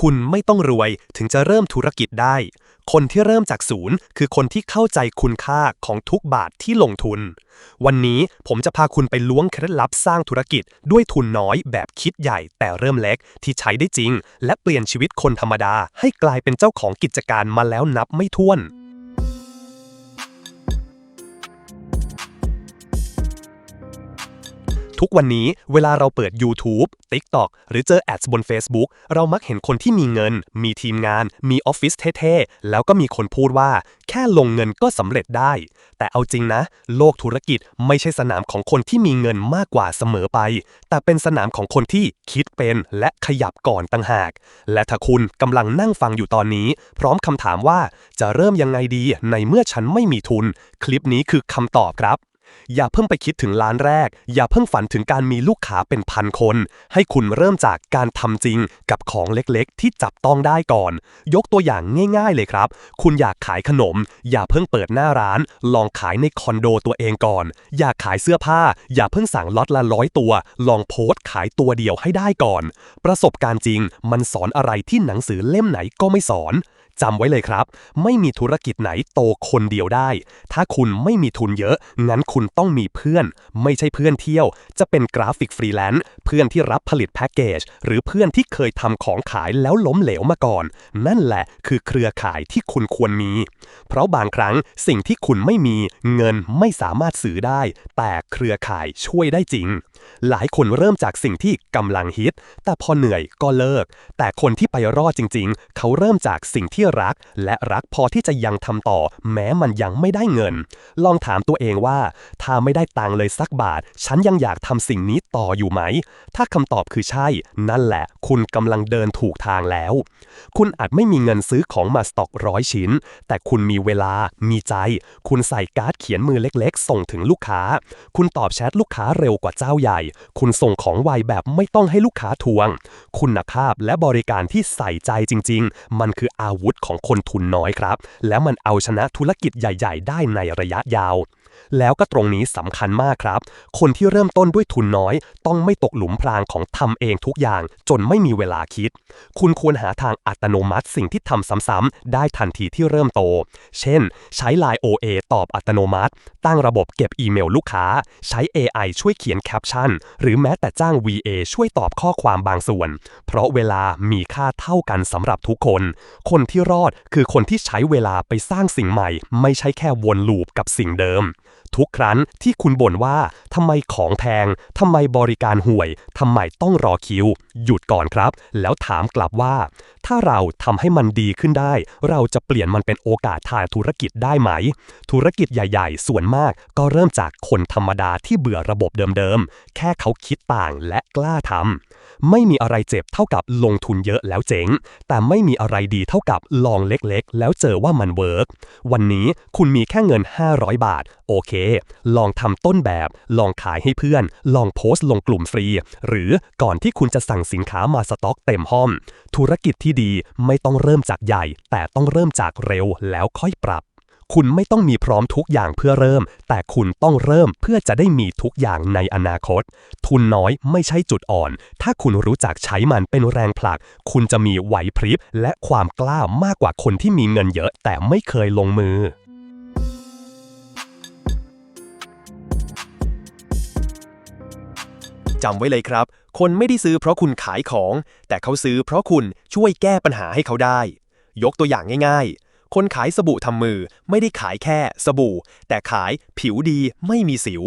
คุณไม่ต้องรวยถึงจะเริ่มธุรกิจได้ คนที่เริ่มจากศูนย์ คือคนที่เข้าใจคุณค่าของทุกบาทที่ลงทุน วันนี้ผมจะพาคุณไปล้วงเคล็ดลับสร้างธุรกิจด้วยทุนน้อยแบบคิดใหญ่แต่เริ่มเล็กที่ใช้ได้จริง และเปลี่ยนชีวิตคนธรรมดาให้กลายเป็นเจ้าของกิจการมาแล้วนับไม่ถ้วน ทุกวันนี้เวลาเราเปิด YouTube TikTok หรือเจอแอดบน Facebook เรามักเห็นคนที่มีเงิน มีทีมงาน มีออฟฟิศเท่ๆ แล้วก็มีคนพูดว่า แค่ลงเงินก็สำเร็จได้ แต่เอาจริงนะ โลกธุรกิจไม่ใช่สนามของคนที่มีเงินมากกว่าเสมอไป แต่เป็นสนามของคนที่คิดเป็นและขยับก่อนต่างหาก และถ้าคุณกำลังนั่งฟังอยู่ตอนนี้ พร้อมคำถามว่าจะเริ่มยังไงดีในเมื่อฉันไม่มีทุน คลิปนี้คือคำตอบครับ อย่าเพิ่งไปคิดถึงล้านแรก อย่าเพิ่งฝันถึงการมีลูกค้าเป็นพันคน ให้คุณเริ่มจากการทำจริงกับของเล็กๆ ที่จับต้องได้ก่อน ยกตัวอย่างง่าย ๆ เลยครับ คุณอยากขายขนม อย่าเพิ่งเปิดหน้าร้าน ลองขายในคอนโดตัวเองก่อน อยากขายเสื้อผ้า อย่าเพิ่งสั่งล็อตละร้อยตัว ลองโพสต์ขายตัวเดียวให้ได้ก่อน ประสบการณ์จริงมันสอนอะไรที่หนังสือเล่มไหนก็ไม่สอน จำไว้เลยครับ ไม่มีธุรกิจไหนโตคนเดียวได้ ถ้าคุณไม่มีทุนเยอะ งั้นคุณต้องมีเพื่อน ไม่ใช่เพื่อนเที่ยว จะเป็นกราฟิกฟรีแลนซ์เพื่อนที่รับผลิตแพ็กเกจ หรือเพื่อนที่เคยทำของขายแล้วล้มเหลวมาก่อน นั่นแหละคือเครือข่ายที่คุณควรมี เพราะบางครั้งสิ่งที่คุณไม่มีเงินไม่สามารถซื้อได้ แต่เครือข่ายช่วยได้จริง หลายคนเริ่มจากสิ่งที่กำลังฮิต แต่พอเหนื่อยก็เลิก แต่คนที่ไปรอดจริง ๆ เขาเริ่มจากสิ่งที่รัก และรักพอที่จะยังทำต่อ แม้มันยังไม่ได้เงิน ลองถามตัวเองว่า ถ้าไม่ได้ตังเลยสักบาท ฉันยังอยากทำสิ่งนี้ต่ออยู่ไหม ถ้าคำตอบคือใช่ นั่นแหละ คุณกำลังเดินถูกทางแล้ว คุณอาจไม่มีเงินซื้อของมาสต็อกร้อยชิ้น แต่คุณมีเวลา มีใจ คุณใส่การ์ดเขียนมือเล็กๆ ส่งถึงลูกค้า คุณตอบแชทลูกค้าเร็วกว่าเจ้าใหญ่ คุณส่งของไวแบบไม่ต้องให้ลูกค้าทวง คุณภาพและบริการที่ใส่ใจจริง ๆ มันคืออาวุธของคนทุนน้อยครับ และมันเอาชนะธุรกิจใหญ่ ๆ ได้ในระยะยาว แล้วก็ตรงนี้สำคัญมากครับ คนที่เริ่มต้นด้วยทุนน้อย ต้องไม่ตกหลุมพรางของทำเองทุกอย่าง จนไม่มีเวลาคิด คุณควรหาทางอัตโนมัติสิ่งที่ทำซ้ำๆได้ทันทีที่เริ่มโต เช่น ใช้ Line OA ตอบอัตโนมัติ ตั้งระบบเก็บอีเมลลูกค้า ใช้ AI ช่วยเขียนแคปชั่น หรือแม้แต่จ้าง VA ช่วยตอบข้อความบางส่วน เพราะเวลามีค่าเท่ากันสำหรับทุกคน คนที่รอดคือคนที่ใช้เวลาไปสร้างสิ่งใหม่ ไม่ใช่แค่วนลูปกับสิ่งเดิม ทุกครั้งที่คุณบ่นว่าทำไมของแพงทำไมบริการห่วยทำไมต้องรอคิว หยุดก่อนครับ แล้วถามกลับว่า ถ้าเราทำให้มันดีขึ้นได้ เราจะเปลี่ยนมันเป็นโอกาสทางธุรกิจได้ไหม ธุรกิจใหญ่ๆ ส่วนมากก็เริ่มจากคนธรรมดาที่เบื่อระบบเดิมๆ แค่เขาคิดต่างและกล้าทำไม่มีอะไรเจ็บเท่ากับลงทุนเยอะแล้วเจ๋ง แต่ไม่มีอะไรดีเท่ากับลองเล็กๆ แล้วเจอว่ามันเวิร์กวันนี้คุณมีแค่เงิน 500 บาท โอเคลองทำต้นแบบ ลองขายให้เพื่อน ลองโพสต์ลงกลุ่มฟรี หรือก่อนที่คุณจะสั่งสินค้ามาสต็อกเต็มห้อง ธุรกิจที่ดีไม่ต้องเริ่มจากใหญ่ แต่ต้องเริ่มจากเร็วแล้วค่อยปรับ คุณไม่ต้องมีพร้อมทุกอย่างเพื่อเริ่ม แต่คุณต้องเริ่มเพื่อจะได้มีทุกอย่างในอนาคต ทุนน้อยไม่ใช่จุดอ่อน ถ้าคุณรู้จักใช้มันเป็นแรงผลัก คุณจะมีไหวพริบและความกล้ามากกว่าคนที่มีเงินเยอะ แต่ไม่เคยลงมือ จำไว้เลยครับ คนไม่ได้ซื้อเพราะคุณขายของ แต่เขาซื้อเพราะคุณช่วยแก้ปัญหาให้เขาได้ ยกตัวอย่างง่าย ๆ คนขายสบู่ทำมือไม่ได้ขายแค่สบู่ แต่ขายผิวดีไม่มีสิว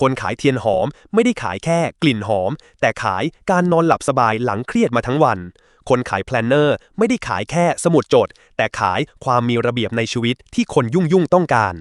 คนขายเทียนหอมไม่ได้ขายแค่กลิ่นหอม แต่ขายการนอนหลับสบายหลังเครียดมาทั้งวัน คนขายแพลนเนอร์ไม่ได้ขายแค่สมุดจด แต่ขายความมีระเบียบในชีวิตที่คนยุ่งยุ่งๆต้องการ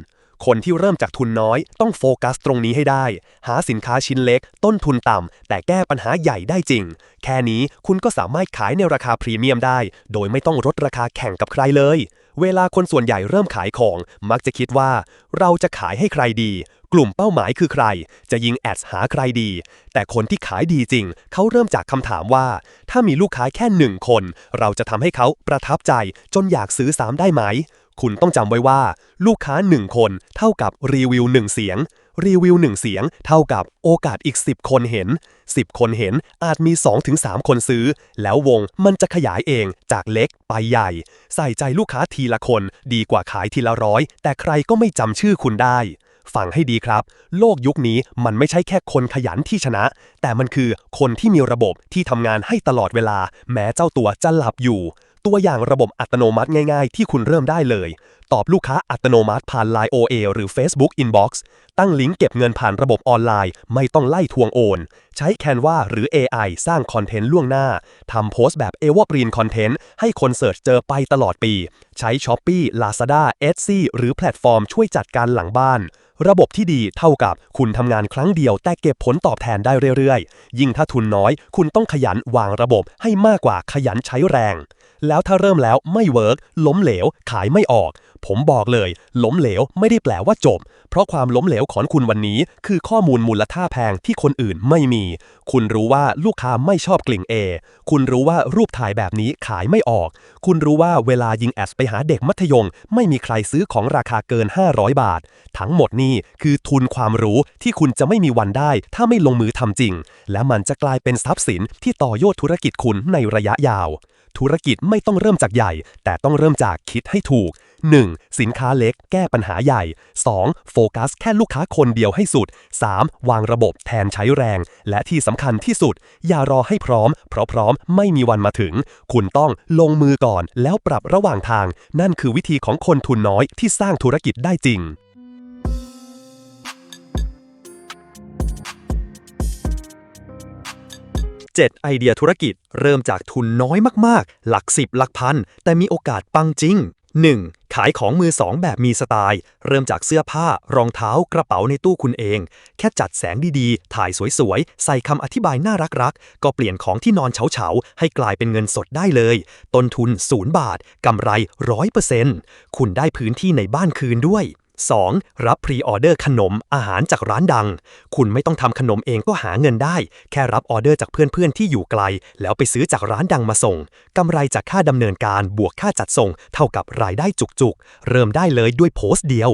คนที่เริ่มจากทุนน้อยต้องโฟกัสตรงนี้ให้ได้ หาสินค้าชิ้นเล็ก ต้นทุนต่ำ แต่แก้ปัญหาใหญ่ได้จริง แค่นี้คุณก็สามารถขายในราคาพรีเมียมได้ โดยไม่ต้องลดราคาแข่งกับใครเลย เวลาคนส่วนใหญ่เริ่มขายของ มักจะคิดว่า เราจะขายให้ใครดี กลุ่มเป้าหมายคือใคร จะยิงแอดหาใครดี แต่คนที่ขายดีจริง เขาเริ่มจากคำถามว่า ถ้ามีลูกค้าแค่หนึ่งคน เราจะทำให้เขาประทับใจจนอยากซื้อซ้ำได้ไหม คุณต้องจำไว้ว่า ลูกค้าหนึ่งคนเท่ากับรีวิวหนึ่งเสียง รีวิวหนึ่งเสียง เท่ากับโอกาสอีก 10 คนเห็น 10 คนเห็นอาจมี 2-3 คนซื้อ แล้ววงมันจะขยายเองจากเล็กไปใหญ่ ใส่ใจลูกค้าทีละคน ดีกว่าขายทีละร้อย แต่ใครก็ไม่จำชื่อคุณได้ฟังให้ดีครับ โลกยุคนี้มันไม่ใช่แค่คนขยันที่ชนะ แต่มันคือคนที่มีระบบที่ทำงานให้ตลอดเวลา แม้เจ้าตัวจะหลับอยู่ ตัวอย่างระบบอัตโนมัติง่ายๆ ที่คุณเริ่มได้เลย ตอบลูกค้าอัตโนมัติผ่าน Line OA หรือ Facebook Inbox ตั้งลิงก์เก็บเงินผ่านระบบออนไลน์ ไม่ต้องไล่ทวงโอน ใช้ Canva หรือ AI สร้างคอนเทนต์ล่วงหน้า ทำโพสต์แบบ e v e r g r e e n Content ให้คนเสิร์ชเจอไปตลอดปี ใช้ Shopee Lazada Etsy หรือแพลตฟอร์มช่วยจัดการหลังบ้านระบบที่ดีเท่ากับคุณทำงานครั้งเดียวแต่เก็บผลตอบแทนได้เรื่อยๆ ยิ่งถ้าทุนน้อย คุณต้องขยันวางระบบให้มากกว่าขยันใช้แรง แล้วถ้าเริ่มแล้วไม่เวิร์กล้มเหลว ขายไม่ออก ผมบอกเลย ล้มเหลวไม่ได้แปลว่าจบ เพราะความล้มเหลวของคุณวันนี้ คือข้อมูลมูลค่าแพงที่คนอื่นไม่มี คุณรู้ว่าลูกค้าไม่ชอบกลิ่ง A คุณรู้ว่ารูปถ่ายแบบนี้ขายไม่ออก คุณรู้ว่าเวลายิงแอดไปหาเด็กมัธยม ไม่มีใครซื้อของราคาเกิน 500 บาท ทั้งหมดนี่คือทุนความรู้ที่คุณจะไม่มีวันได้ ถ้าไม่ลงมือทำจริง และมันจะกลายเป็นทรัพย์สินที่ต่อยอดธุรกิจคุณในระยะยาว ธุรกิจไม่ต้องเริ่มจากใหญ่ แต่ต้องเริ่มจากคิดให้ถูก 1. สินค้าเล็กแก้ปัญหาใหญ่ 2. โฟกัสแค่ลูกค้าคนเดียวให้สุด 3. วางระบบแทนใช้แรง และที่สำคัญที่สุด อย่ารอให้พร้อม เพราะพร้อมไม่มีวันมาถึง คุณต้องลงมือก่อนแล้วปรับระหว่างทาง นั่นคือวิธีของคนทุนน้อยที่สร้างธุรกิจได้จริง 7 ไอเดียธุรกิจ เริ่มจากทุนน้อยมากๆ หลักสิบหลักพัน แต่มีโอกาสปังจริง 1. ขายของมือสองแบบมีสไตล์ เริ่มจากเสื้อผ้า รองเท้า กระเป๋าในตู้คุณเอง แค่จัดแสงดีๆ ถ่ายสวยๆ ใส่คำอธิบายน่ารักๆ ก็เปลี่ยนของที่นอนเฉาๆ ให้กลายเป็นเงินสดได้เลย ต้นทุน 0 บาท กำไร 100%คุณได้พื้นที่ในบ้านคืนด้วย 2. รับพรีออเดอร์ขนมอาหารจากร้านดัง คุณไม่ต้องทำขนมเองก็หาเงินได้ แค่รับออเดอร์จากเพื่อนๆที่อยู่ไกล แล้วไปซื้อจากร้านดังมาส่งกำไรจากค่าดำเนินการบวกค่าจัดส่ง เท่ากับรายได้จุกๆ เริ่มได้เลยด้วยโพสต์เดียว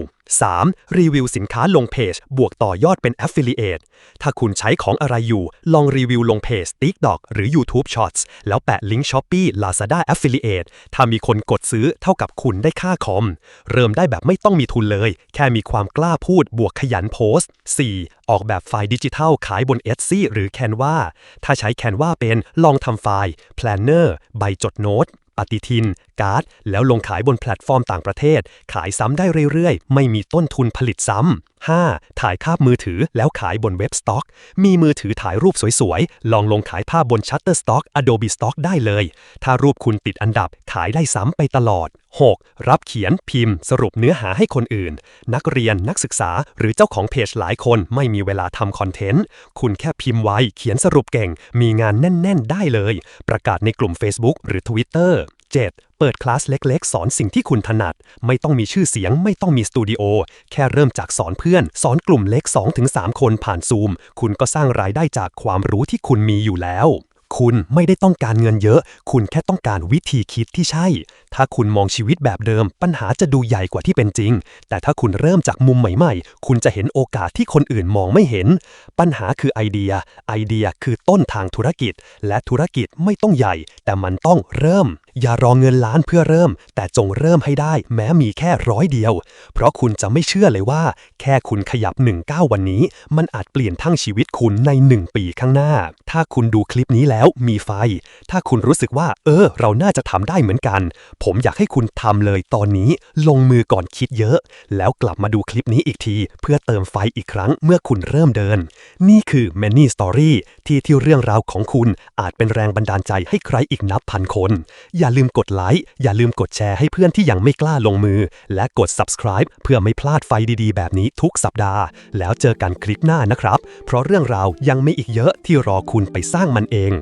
3. รีวิวสินค้าลงเพจ บวกต่อยอดเป็น Affiliate ถ้าคุณใช้ของอะไรอยู่ ลองรีวิวลงเพจ TikTok หรือ YouTube Shorts แล้วแปะลิงก์ Shopee Lazada Affiliate ถ้ามีคนกดซื้อเท่ากับคุณได้ค่าคอม เริ่มได้แบบไม่ต้องมีทุนเลย แค่มีความกล้าพูดบวกขยันโพสต์ 4. ออกแบบไฟล์ดิจิทัลขายบน Etsy หรือ Canva ถ้าใช้ Canva เป็นลองทำไฟล์ Planner ใบจดโน้ต ปฏิทิน การ์ด แล้วลงขายบนแพลตฟอร์มต่างประเทศ ขายซ้ำได้เรื่อยๆ ไม่มีต้นทุนผลิตซ้ำ 5. ถ่ายภาพมือถือแล้วขายบนเว็บสต็อก มีมือถือถ่ายรูปสวยๆ ลองลงขายภาพบน Shutterstock Adobe Stock ได้เลย ถ้ารูปคุณติดอันดับขายได้ซ้ำไปตลอด 6. รับเขียนพิมพ์ สรุปเนื้อหาให้คนอื่น นักเรียนนักศึกษา หรือเจ้าของเพจหลายคนไม่มีเวลาทำคอนเทนต์ คุณแค่พิมพ์ไว้ เขียนสรุปเก่ง มีงานแน่น ๆ ได้เลย ประกาศในกลุ่ม Facebook หรือ Twitter 7. เปิดคลาสเล็กๆ สอนสิ่งที่คุณถนัด ไม่ต้องมีชื่อเสียง ไม่ต้องมีสตูดิโอ แค่เริ่มจากสอนเพื่อน สอนกลุ่มเล็ก 2-3 คนผ่านซูม คุณก็สร้างรายได้จากความรู้ที่คุณมีอยู่แล้วคุณไม่ได้ต้องการเงินเยอะ คุณแค่ต้องการวิธีคิดที่ใช่ ถ้าคุณมองชีวิตแบบเดิม ปัญหาจะดูใหญ่กว่าที่เป็นจริง แต่ถ้าคุณเริ่มจากมุมใหม่ๆ คุณจะเห็นโอกาสที่คนอื่นมองไม่เห็น ปัญหาคือไอเดีย ไอเดียคือต้นทางธุรกิจ และธุรกิจไม่ต้องใหญ่ แต่มันต้องเริ่ม อย่ารอเงินล้านเพื่อเริ่ม แต่จงเริ่มให้ได้ แม้มีแค่ร้อยเดียว เพราะคุณจะไม่เชื่อเลยว่า แค่คุณขยับ1ก้าววันนี้ มันอาจเปลี่ยนทั้งชีวิตคุณใน 1 ปีข้างหน้า ถ้าคุณดูคลิปนี้แล้วมีไฟ ถ้าคุณรู้สึกว่า เออ เราน่าจะทำได้เหมือนกัน ผมอยากให้คุณทำเลยตอนนี้ ลงมือก่อนคิดเยอะ แล้วกลับมาดูคลิปนี้อีกที เพื่อเติมไฟอีกครั้งเมื่อคุณเริ่มเดิน นี่คือ Many Story ที่ที่เรื่องราวของคุณอาจเป็นแรงบันดาลใจให้ใครอีกนับพันคนอย่าลืมกดไลค์ อย่าลืมกดแชร์ให้เพื่อนที่ยังไม่กล้าลงมือ และกด subscribe เพื่อไม่พลาดไฟดีๆ แบบนี้ทุกสัปดาห์ แล้วเจอกันคลิปหน้านะครับ เพราะเรื่องราวยังไม่อีกเยอะที่รอคุณไปสร้างมันเอง